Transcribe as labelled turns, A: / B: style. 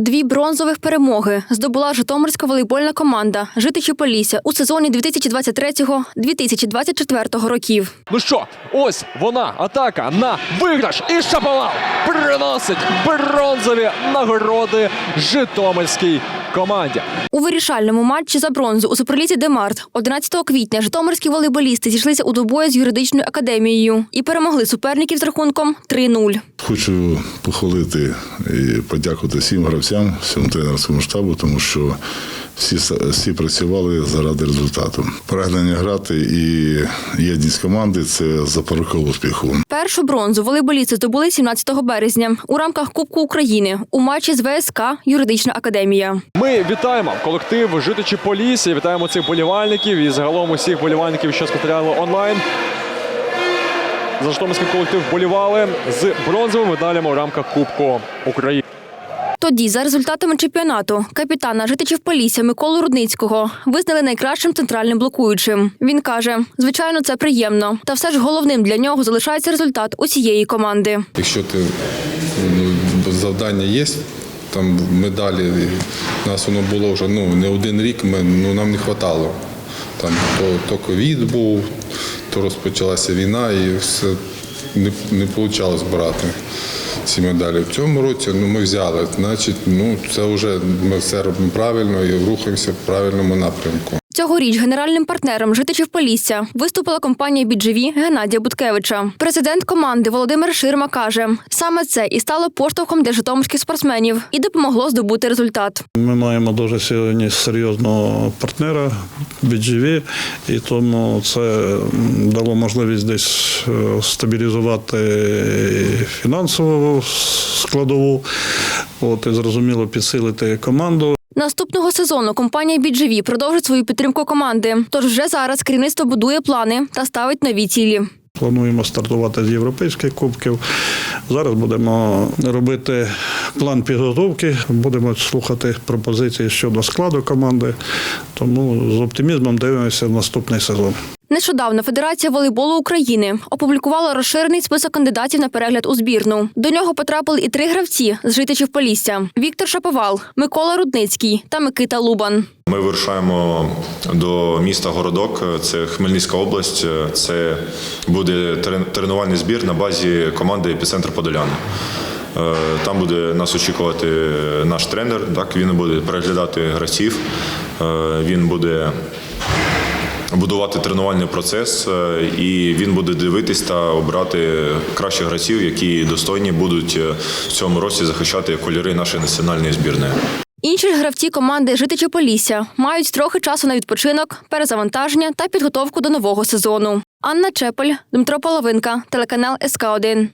A: Дві бронзових перемоги здобула Житомирська волейбольна команда Житичі Полісся у сезоні 2023-2024 років.
B: Ну що, ось вона, атака на виграш. І Шаповал приносить бронзові нагороди Житомирській команді.
A: У вирішальному матчі за бронзу у суперлізі Демарт 11 квітня житомирські волейболісти зійшлися у двобої з юридичною академією і перемогли суперників з рахунком 3-0.
C: Хочу похвалити і подякувати всім гравцям, всьому тренерському штабу, тому що всі, всі працювали заради результату. Прагнення грати і єдність команди це запорука успіху.
A: Першу бронзу волейболісти здобули 17 березня у рамках Кубку України у матчі з ВСК Юридична академія.
B: Ми вітаємо колектив Житичі Полісі, вітаємо цих болівальників і загалом усіх болівальників, що спостерігали онлайн. За Житомирський колектив болівали з бронзовими медалями у рамках Кубку України.
A: Тоді, за результатами чемпіонату, капітана житичів Полісся Миколу Рудницького визнали найкращим центральним блокуючим. Він каже: звичайно, це приємно, та все ж головним для нього залишається результат усієї команди.
D: Якщо ти ну, завдання є, там медалі, нас воно було вже ну, не один рік, ми, ну, нам не вистачало. Там то, то ковід був, то розпочалася війна і все не, не вийшло збирати ці медалі. В цьому році ну, ми взяли, значить, ну, це вже ми все робимо правильно і рухаємося в правильному напрямку.
A: Цьогоріч генеральним партнером житичів Полісся виступила компанія «Біджеві» Геннадія Буткевича. Президент команди Володимир Ширма каже, саме це і стало поштовхом для житомирських спортсменів і допомогло здобути результат.
E: Ми маємо дуже сьогодні серйозного партнера BGV, і тому це дало можливість десь е, стабілізувати фінансову складову, от і зрозуміло підсилити команду.
A: Наступного сезону компанія BGV продовжить свою підтримку команди. Тож вже зараз керівництво будує плани та ставить нові цілі.
E: Плануємо стартувати з європейських кубків. Зараз будемо робити план підготовки, будемо слухати пропозиції щодо складу команди. Тому з оптимізмом дивимося в наступний сезон.
A: Нещодавно Федерація волейболу України опублікувала розширений список кандидатів на перегляд у збірну. До нього потрапили і три гравці з житичів Полісся: Віктор Шаповал, Микола Рудницький та Микита Лубан.
F: Ми вирушаємо до міста Городок, це Хмельницька область. Це буде тренувальний збір на базі команди Епіцентр Подоляни. Е, Там буде нас очікувати наш тренер. Так він буде переглядати гравців. Е, Він буде будувати тренувальний процес, е, і він буде дивитись та обрати кращих гравців, які достойні будуть в цьому році захищати кольори нашої національної збірної.
A: Інші гравці команди Житичі Полісся мають трохи часу на відпочинок, перезавантаження та підготовку до нового сезону. Анна Чепель, Дмитро Половинка, телеканал СК 1